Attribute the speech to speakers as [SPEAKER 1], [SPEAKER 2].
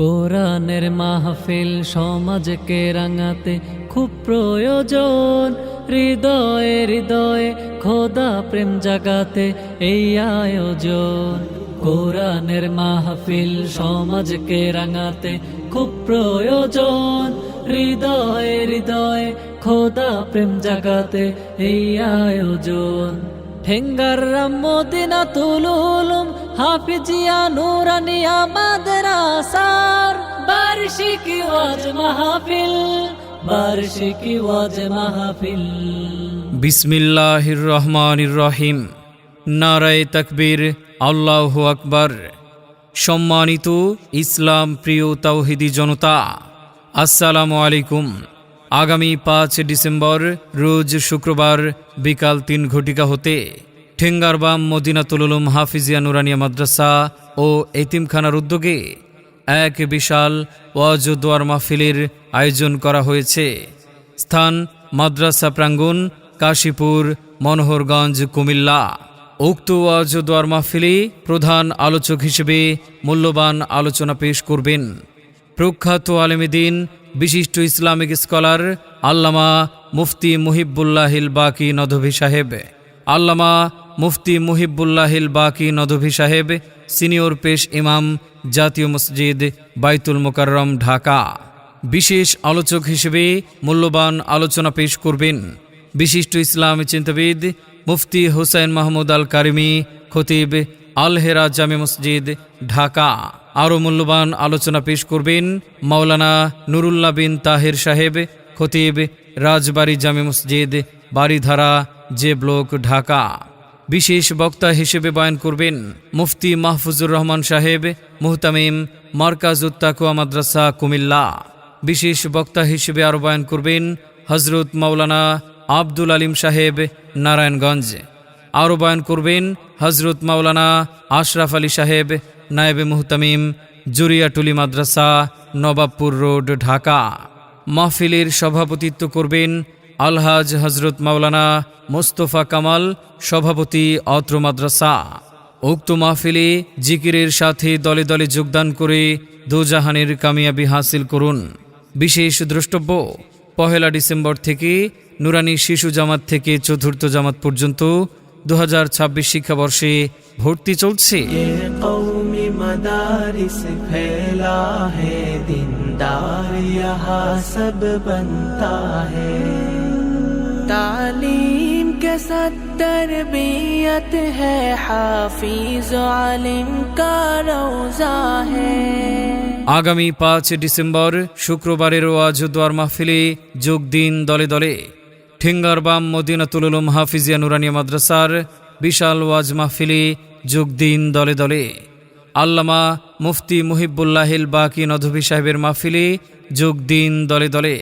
[SPEAKER 1] কোরআনের মাহফিল সমাজকে রাঙাতে খুব প্রয়োজন। হৃদয়ে হৃদয়ে খোদা প্রেম জাগাতে এই আয়োজন। কোরআনের মাহফিল সমাজকে রাঙাতে খুব প্রয়োজন। হৃদয়ে হৃদয়ে খোদা প্রেম জাগাতে এই আয়োজন। ঠেঙ্গার রাম মদিনা তুলুলুম হাফিজিয়া নুরানিয়া মাদ্রাসার বার্ষিকী ওয়াজ মাহফিল, বার্ষিকী ওয়াজ মাহফিল।
[SPEAKER 2] বিসমিল্লাহির রহমানির রহিম নারায় তাকবীর, আল্লাহ আকবার। সম্মানিত ইসলাম প্রিয় তাওহিদি জনতা, আসসালামু আলাইকুম। আগামী পাঁচ ডিসেম্বর, রোজ শুক্রবার বিকাল তিন ঘটিকা হতে ঠেঙ্গারবাম মদিনাতুল উলুম হাফিজিয়া নুরানিয়া মাদ্রাসা ও এতিমখানার উদ্যোগে এক বিশাল ওয়াজ ও মাহফিলের আয়োজন করা হয়েছে। স্থান মাদ্রাসা প্রাঙ্গণ কাশীপুর, মনোহরগঞ্জ, কুমিল্লা। উক্ত ওয়াজ ও মাহফিলে প্রধান আলোচক হিসেবে মূল্যবান আলোচনা পেশ করবেন। প্রখ্যাত আলেমিদিন বিশিষ্ট ইসলামিক স্কলার আল্লামা মুফতি মুহিবুল্লাহিল বাকি নদভি সাহেব। আল্লামা মুফতি মুহিবুল্লাহিল বাকি নদভি সাহেব, সিনিয়র পেশ ইমাম, জাতীয় মসজিদ বাইতুল মোকাররম, ঢাকা। বিশেষ আলোচক হিসেবে মূল্যবান আলোচনা পেশ করবেন। বিশিষ্ট ইসলামী চিন্তাবিদ মুফতি হুসাইন মাহমুদ আল কারিমি খতিব আল হেরা জামে মসজিদ, ঢাকা। আরও মূল্যবান আলোচনা পেশ করবেন মাওলানা নুরুল্লাহ বিন তাহের সাহেব, খতিব রাজবাড়ি জামে মসজিদ বাড়িধারা জে ব্লক, ঢাকা। বিশেষ বক্তা হিসেবে বয়ান করবেন মুফতি মাহফুজুর রহমান সাহেব, মুহতামিম মার্কাজ উত্তাকুয়া মাদ্রাসা কুমিল্লা। বিশেষ বক্তা হিসেবে আরও বয়ান করবেন হজরত মাওলানা আব্দুল আলিম সাহেব, নারায়ণগঞ্জ। আরও বয়ান করবেন হজরত মাওলানা আশরাফ আলী সাহেব, নায়েবে মুহতামিম, জুরিয়াটুলি মাদ্রাসা, নবাবপুর রোড, ঢাকা। মাহফিলের সভাপতিত্ব করবেন আলহাজ হজরত মাওলানা মোস্তফা কামাল সভাপতি অত্র মাদ্রাসা উক্ত মাহফিলে জিকিরের সাথে দলে দলে যোগদান করে দোজাহানের কামিয়াবি হাসিল করুন বিশেষ দ্রষ্টব্য পহেলা ডিসেম্বর থেকে নুরানি শিশু জামাত থেকে চতুর্থ জামাত পর্যন্ত দু শিক্ষাবর্ষে ভর্তি চলছে
[SPEAKER 3] ये कौम मदारिस फैला है दीनदार यहाँ सब बनता है تعلیم کے ساتھ تربیت ہے حافظ عالم کا روزہ ہے
[SPEAKER 2] আগামী পাঁচ ডিসেম্বর শুক্রবারের ওয়াজুদ্দার মাহফিলে যোগ দিন দলে দলে ঠেঙ্গারবাম মদিনাতুল উলুম হাফিজিয়া নুরানিয়া মাদ্রাসার বিশাল ওয়াজ মাহফিলে যোগ দিন দলে দলে আল্লামা মুফতি মুহিবুল্লাহিল বাকি নধবী সাহেবের মাহফিলে যোগ দিন দলে দলে